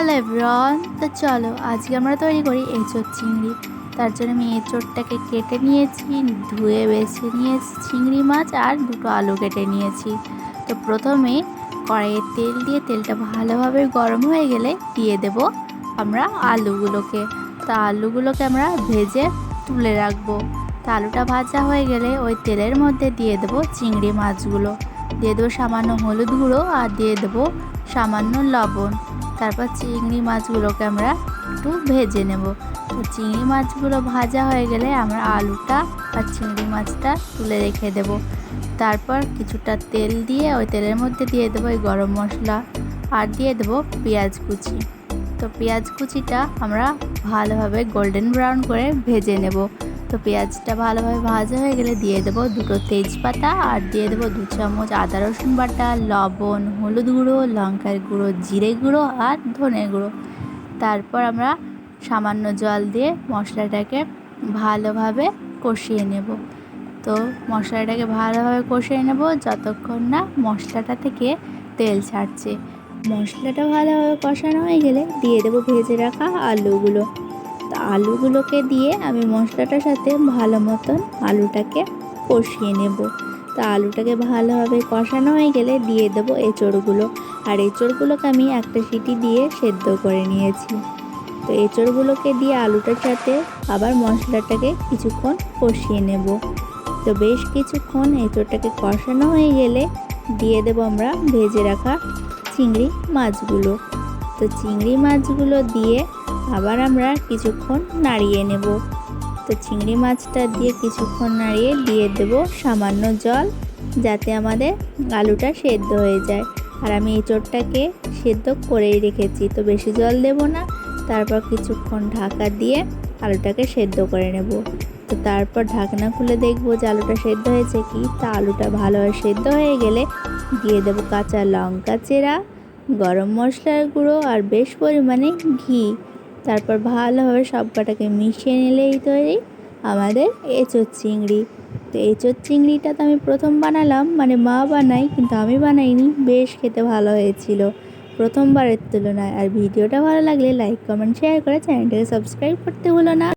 Hello everyone তো চলো, আজকে আমরা তৈরি করি এঁচোড় চিংড়ি। তার জন্য আমি এঁচোড়টাকে কেটে নিয়েছি, ধুয়ে বেছে নিয়েছি চিংড়ি মাছ আর দুটো আলু কেটে নিয়েছি। তো প্রথমে কড়াইয়ে তেল দিয়ে তেলটা ভালোভাবে গরম হয়ে গেলে দিয়ে দেব আমরা আলুগুলোকে। তো আলুগুলোকে আমরা ভেজে তুলে রাখব। তো আলুটা ভাজা হয়ে গেলে ওই তেলের মধ্যে দিয়ে দেবো চিংড়ি মাছগুলো। দিয়ে দেবো সামান্য হলুদ গুঁড়ো আর দিয়ে দেবো সামান্য লবণ। তারপর চিংড়ি মাছগুলোকে আমরা একটু ভেজে নেব। তো চিংড়ি মাছগুলো ভাজা হয়ে গেলে আমরা আলুটা আর চিংড়ি মাছটা তুলে রেখে দেব। তারপর কিছুটা তেল দিয়ে ওই তেলের মধ্যে দিয়ে দেবো ওই গরম মশলা আর দিয়ে দেবো পেঁয়াজ কুচি। তো পেঁয়াজ কুচিটা আমরা ভালোভাবে গোল্ডেন ব্রাউন করে ভেজে নেব। তো পেঁয়াজটা ভালোভাবে ভাজা হয়ে গেলে দিয়ে দেবো দুটো তেজপাতা আর দিয়ে দেবো দু চামচ আদা রসুন বাটা, লবণ, হলুদ গুঁড়ো, লঙ্কার গুঁড়ো, জিরে গুঁড়ো আর ধনে গুঁড়ো। তারপর আমরা সামান্য জল দিয়ে মশলাটাকে ভালোভাবে কষিয়ে নেব। তো মশলাটাকে ভালোভাবে কষিয়ে নেব যতক্ষণ না মশলাটা থেকে তেল ছাড়ছে। মশলাটা ভালোভাবে কষানো হয়ে গেলে দিয়ে দেবো ভেজে রাখা আলুগুলো। তো আলুগুলোকে দিয়ে আমি মশলাটার সাথে ভালো মতন আলুটাকে কষিয়ে নেব। তো আলুটাকে ভালোভাবে কষানো হয়ে গেলে দিয়ে দেবো এঁচড়গুলো। আর এঁচড়গুলোকে আমি একটা সিটি দিয়ে সেদ্ধ করে নিয়েছি। তো এঁচড়গুলোকে দিয়ে আলুটার সাথে আবার মশলাটাকে কিছুক্ষণ কষিয়ে নেব। তো বেশ কিছুক্ষণ এঁচড়টাকে কষানো হয়ে গেলে দিয়ে দেবো আমরা ভেজে রাখা চিংড়ি মাছগুলো। তো চিংড়ি মাছগুলো দিয়ে আবার আমরা কিছুক্ষণ নাড়িয়ে নেব। তো চিংড়ি মাছটা দিয়ে কিছুক্ষণ নাড়িয়ে দিয়ে দেব সামান্য জল, যাতে আমাদের আলুটা সেদ্ধ হয়ে যায়। আর আমি এঁচোড়টাকে সেদ্ধ করেই রেখেছি, তো বেশি জল দেব না। তারপর কিছুক্ষণ ঢাকা দিয়ে আলুটাকে সেদ্ধ করে নেব। তো তারপর ঢাকনা খুলে দেখব যে আলুটা সেদ্ধ হয়েছে কি। তা আলুটা ভালোভাবে সেদ্ধ হয়ে গেলে দিয়ে দেবো কাঁচা লঙ্কা চেরা, গরম মশলার গুঁড়ো আর বেশ পরিমাণে ঘি। তারপর ভালোভাবে সব কটাকে মিশিয়ে নিলেই তৈরি আমাদের এঁচোর চিংড়ি। তো এঁচোর চিংড়িটা তো আমি প্রথম বানালাম মানে মা বানাই কিন্তু আমি বানাইনি, বেশ খেতে ভালো হয়েছিল প্রথমবারের তুলনায়। আর ভিডিওটা ভালো লাগলে লাইক কমেন্ট শেয়ার করে চ্যানেলটাকে সাবস্ক্রাইব করতে হলো না।